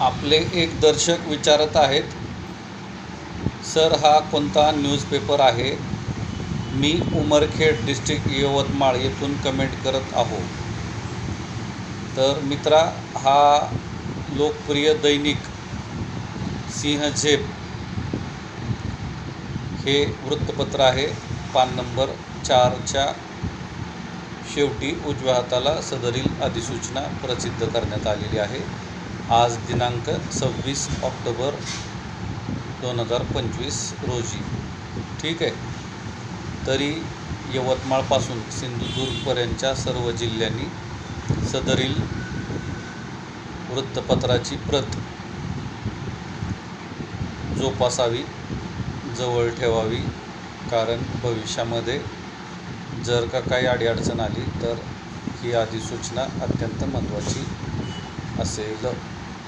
आपले एक दर्शक विचारत आहेत सर हा कोणता न्यूजपेपर आहे? मी उमरखेड डिस्ट्रिक्ट यवतमाळ येथून कमेंट करत आहो. तर मित्रा हा लोकप्रिय दैनिक सिंहझेप हे वृत्तपत्र आहे पान नंबर चारच्या शेवटी उजव्या हाताला सदरील अधिसूचना प्रसिद्ध करण्यात आलेली आहे. आज दिनांक सव्वीस ऑक्टोबर दोन हजार पंचवीस रोजी. ठीक आहे? तरी यवतमाळपासून सिंधुदुर्गपर्यंतच्या सर्व जिल्ह्यांनी सदरील वृत्तपत्राची प्रत जोपासावी जवळ ठेवावी कारण भविष्यामध्ये जर का काही अडीअडचण आली तर ही अधिसूचना अत्यंत महत्त्वाची असेल.